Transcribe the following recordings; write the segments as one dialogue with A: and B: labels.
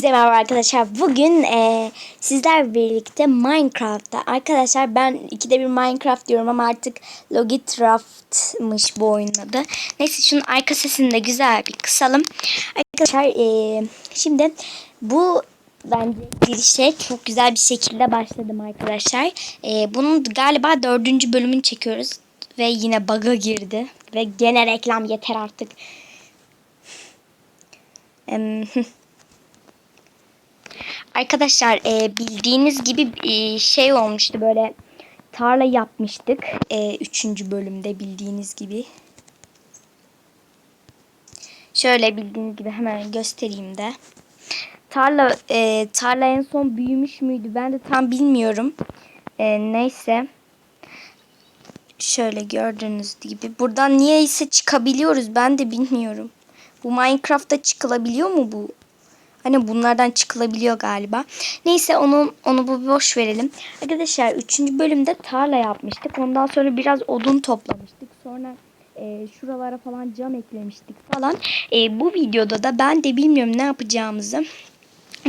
A: Hepinize merhaba arkadaşlar. Bugün eee sizler birlikte Minecraft'ta. Arkadaşlar ben ikide bir Minecraft diyorum ama artık Logicraft'mış bu oyunun adı. Neyse şunun arka sesini de güzel bir kısalım. Arkadaşlar eee, şimdi bu bence girişe çok güzel bir şekilde başladım arkadaşlar. Eee, bunun galiba dördüncü bölümünü çekiyoruz. Ve yine bug'a girdi. Ve gene reklam yeter artık. Arkadaşlar e, bildiğiniz gibi e, şey olmuştu böyle tarla yapmıştık. E, üçüncü bölümde bildiğiniz gibi. Şöyle bildiğiniz gibi hemen göstereyim de. Tarla e, tarla en son büyümüş müydü? Ben de tam bilmiyorum. E, neyse. Şöyle gördüğünüz gibi. Buradan niyeyse çıkabiliyoruz. Ben de bilmiyorum. Bu Minecraft'ta çıkılabiliyor mu bu? Hani bunlardan çıkılabiliyor galiba. Neyse onu onu bu boş verelim. Arkadaşlar 3. bölümde tarla yapmıştık. Ondan sonra biraz odun toplamıştık. Sonra e, şuralara falan cam eklemiştik falan. E, bu videoda da ben de bilmiyorum ne yapacağımızı.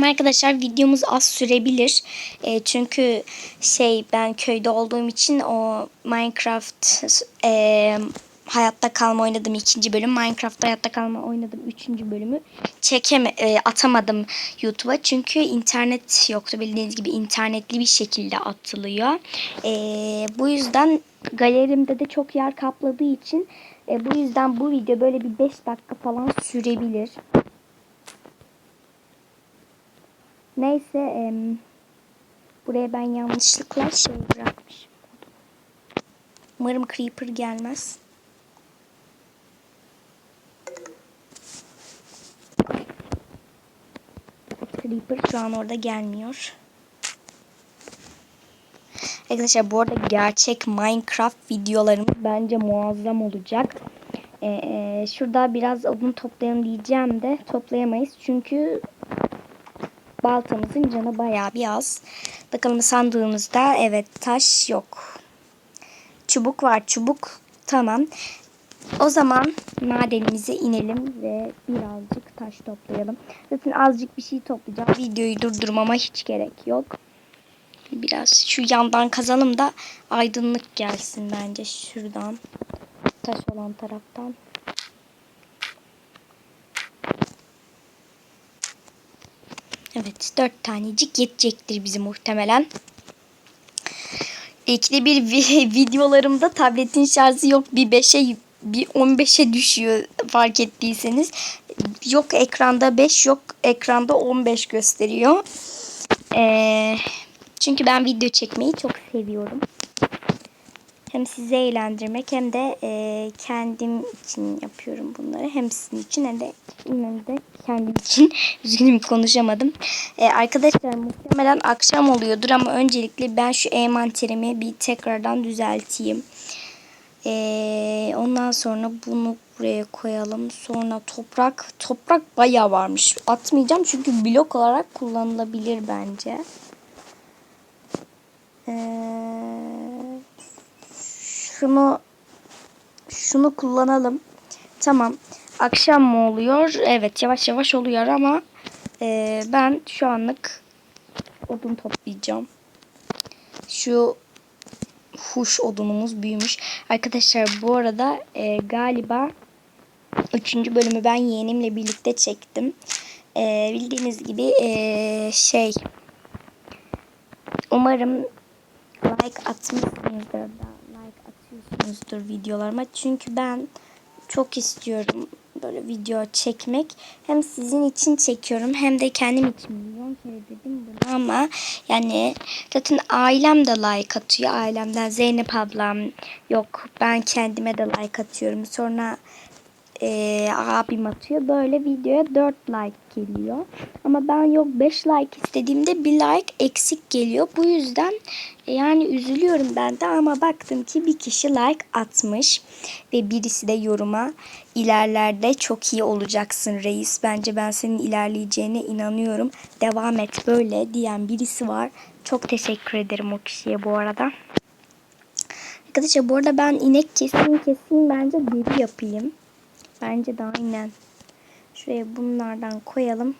A: Arkadaşlar videomuz az sürebilir. E, çünkü şey ben köyde olduğum için o Minecraft e, hayatta kalma oynadım ikinci bölüm. Minecraft hayatta kalma oynadım üçüncü bölümü. Çekeme e, atamadım YouTube'a çünkü internet yoktu bildiğiniz gibi internetli bir şekilde atılıyor. E, bu yüzden galerimde de çok yer kapladığı için e, bu yüzden bu video böyle bir 5 dakika falan sürebilir. Neyse e, buraya ben yanlışlıkla şey bırakmışım. Umarım Creeper gelmez. Creeper şu an orada gelmiyor. Arkadaşlar bu arada gerçek Minecraft videolarımız bence muazzam olacak. Ee, şurada biraz odun toplayalım diyeceğim de toplayamayız. Çünkü baltamızın canı bayağı bir az. Bakalım sandığımızda evet taş yok. Çubuk var çubuk tamam. O zaman madenimize inelim ve birazcık taş toplayalım. Zaten azıcık bir şey toplayacağım. Videoyu durdurmama hiç gerek yok. Biraz şu yandan kazalım da aydınlık gelsin bence şuradan. Taş olan taraftan. Evet dört tanecik yetecektir bizi muhtemelen. İkide bir videolarımda tabletin şarjı yok bir 5'e bir 15'e düşüyor fark ettiyseniz. Yok ekranda 5 yok ekranda 15 gösteriyor. Ee, çünkü ben video çekmeyi çok seviyorum. Hem sizi eğlendirmek hem de e, kendim için yapıyorum bunları. Hem sizin için hem de, hem de kendim için. Üzgünüm konuşamadım. E, arkadaşlar muhtemelen akşam oluyordur ama öncelikle ben şu envanterimi bir tekrardan düzelteyim. Ee, ondan sonra bunu buraya koyalım. Sonra toprak. Toprak bayağı varmış. Atmayacağım çünkü blok olarak kullanılabilir bence. Ee, şunu şunu kullanalım. Tamam. Akşam mı oluyor? Evet yavaş yavaş oluyor ama e, ben şu anlık odun toplayacağım. Şu huş odunumuz büyümüş. Arkadaşlar bu arada e, galiba 3. bölümü ben yeğenimle birlikte çektim. E, bildiğiniz gibi e, şey umarım like atmışsınızdır da like atıyorsunuzdur videolarıma. Çünkü ben çok istiyorum böyle video çekmek. Hem sizin için çekiyorum hem de kendim için kere dedim bunu ama yani zaten ailem de like atıyor. Ailemden Zeynep ablam yok ben kendime de like atıyorum. Sonra e, abim atıyor. Böyle videoya 4 like geliyor. Ama ben yok 5 like istediğimde bir like eksik geliyor. Bu yüzden e, yani üzülüyorum ben de ama baktım ki bir kişi like atmış ve birisi de yoruma ilerlerde çok iyi olacaksın reis. Bence ben senin ilerleyeceğine inanıyorum. Devam et böyle diyen birisi var. Çok teşekkür ederim o kişiye bu arada. Arkadaşlar bu arada ben inek keseyim keseyim bence deri yapayım. Bence de aynen. Şuraya bunlardan koyalım.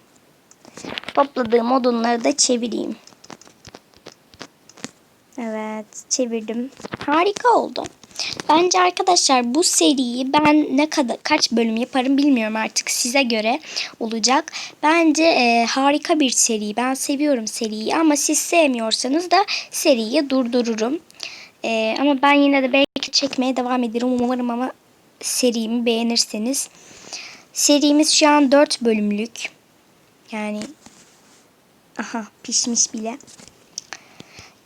A: Topladığım odunları da çevireyim. Evet çevirdim. Harika oldu. Bence arkadaşlar bu seriyi ben ne kadar kaç bölüm yaparım bilmiyorum artık size göre olacak. Bence e, harika bir seri. Ben seviyorum seriyi ama siz sevmiyorsanız da seriyi durdururum. E, ama ben yine de belki çekmeye devam ederim umarım ama serimi beğenirseniz. Serimiz şu an 4 bölümlük. Yani aha pişmiş bile.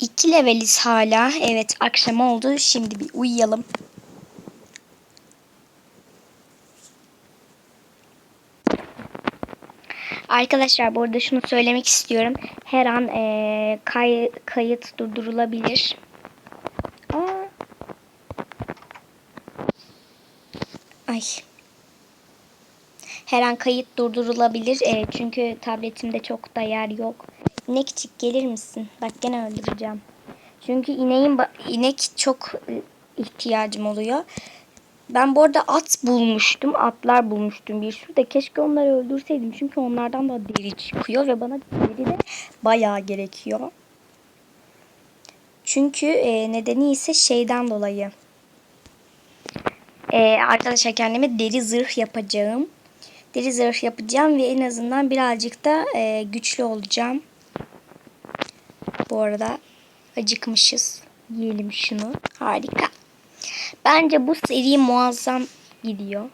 A: 2 leveliz hala. Evet akşam oldu. Şimdi bir uyuyalım. Arkadaşlar bu arada şunu söylemek istiyorum. Her an eee, kay- kayıt durdurulabilir. Aa. Ay. Her an kayıt durdurulabilir. Eee, çünkü tabletimde çok da yer yok. İnekçik gelir misin? Bak gene öldüreceğim. Çünkü ineğin inek çok e, ihtiyacım oluyor. Ben bu arada at bulmuştum. Atlar bulmuştum bir sürü de keşke onları öldürseydim. Çünkü onlardan da deri çıkıyor ve bana deri de bayağı gerekiyor. Çünkü e, nedeni ise şeyden dolayı. E, arkadaşlar kendime deri zırh yapacağım. Deri zırh yapacağım ve en azından birazcık da e, güçlü olacağım. Bu arada acıkmışız. Yiyelim şunu. Harika. Bence bu seri muazzam gidiyor.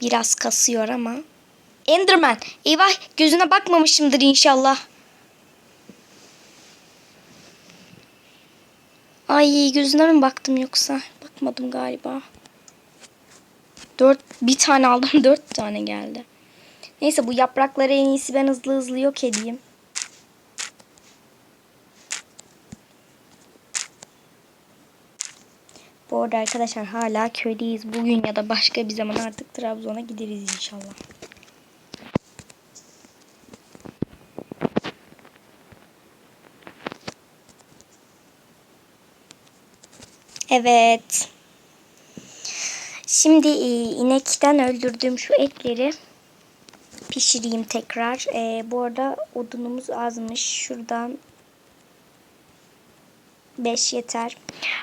A: Biraz kasıyor ama. Enderman. Eyvah gözüne bakmamışımdır inşallah. Ay gözüne mi baktım yoksa? Bakmadım galiba. Dört, bir tane aldım dört tane geldi. Neyse bu yaprakları en iyisi ben hızlı hızlı yok edeyim. Bu arada arkadaşlar hala köydeyiz. Bugün ya da başka bir zaman artık Trabzon'a gideriz inşallah. Evet. Şimdi e, inekten öldürdüğüm şu etleri pişireyim tekrar. E, bu arada odunumuz azmış. Şuradan 5 yeter.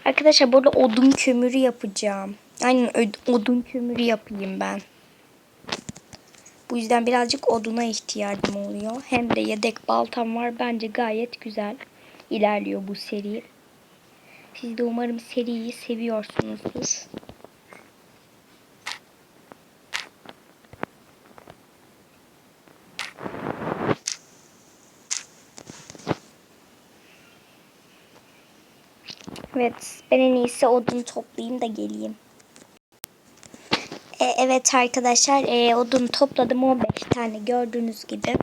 A: Arkadaşlar burada odun kömürü yapacağım. Aynen odun kömürü yapayım ben. Bu yüzden birazcık oduna ihtiyacım oluyor. Hem de yedek baltam var. Bence gayet güzel ilerliyor bu seri. Siz de umarım seriyi seviyorsunuzdur. Evet ben en iyisi odun toplayayım da geleyim. E, evet arkadaşlar e, odun topladım 15 tane gördüğünüz gibi.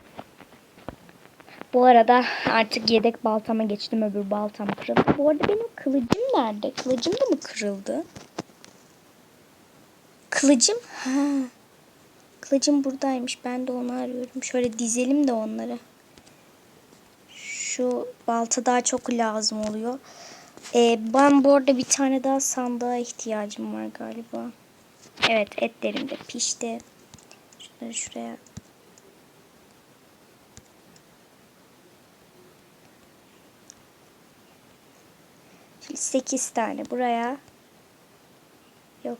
A: Bu arada artık yedek baltama geçtim öbür baltam kırıldı. Bu arada benim kılıcım nerede? Kılıcım da mı kırıldı? Kılıcım? Ha. Kılıcım buradaymış. Ben de onu arıyorum. Şöyle dizelim de onları. Şu balta daha çok lazım oluyor. Ee, ben bu arada bir tane daha sandığa ihtiyacım var galiba. Evet etlerim de pişti. Şunları şuraya. Şimdi 8 tane buraya. Yok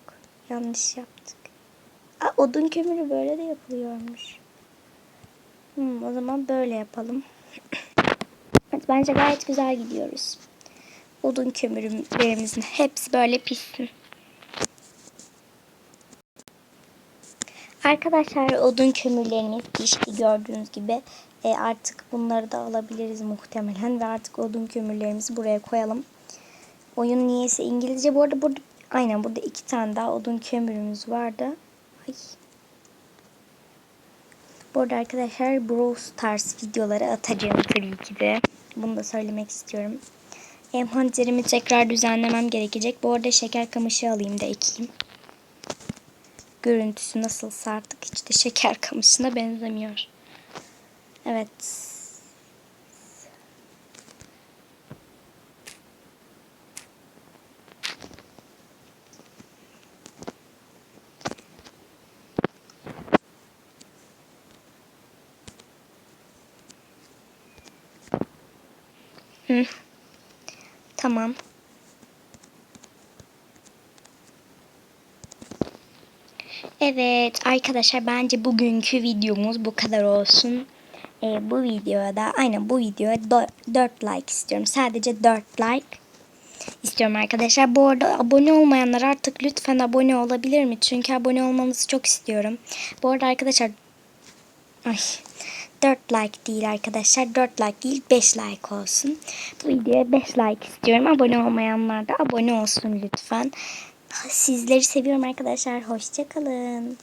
A: yanlış yaptık. Aa, odun kömürü böyle de yapılıyormuş. Hmm, o zaman böyle yapalım. evet, bence gayet güzel gidiyoruz odun kömürlerimizin hepsi böyle pişsin. Arkadaşlar odun kömürlerimiz pişti gördüğünüz gibi. E, artık bunları da alabiliriz muhtemelen ve artık odun kömürlerimizi buraya koyalım. Oyun niyeyse İngilizce. Bu arada burada aynen burada iki tane daha odun kömürümüz vardı. Ay. Bu arada arkadaşlar Brawl Stars videoları atacağım tabii ki de. Bunu da söylemek istiyorum. Envanterimi tekrar düzenlemem gerekecek. Bu arada şeker kamışı alayım da ekeyim. Görüntüsü nasıl artık hiç de şeker kamışına benzemiyor. Evet. Hı. Tamam. Evet arkadaşlar bence bugünkü videomuz bu kadar olsun. Ee, bu videoda aynen bu videoya 4 like istiyorum. Sadece 4 like istiyorum arkadaşlar. Bu arada abone olmayanlar artık lütfen abone olabilir mi? Çünkü abone olmanızı çok istiyorum. Bu arada arkadaşlar ay 4 like değil arkadaşlar. 4 like değil 5 like olsun. Bu videoya 5 like istiyorum. Abone olmayanlar da abone olsun lütfen. Sizleri seviyorum arkadaşlar. Hoşçakalın.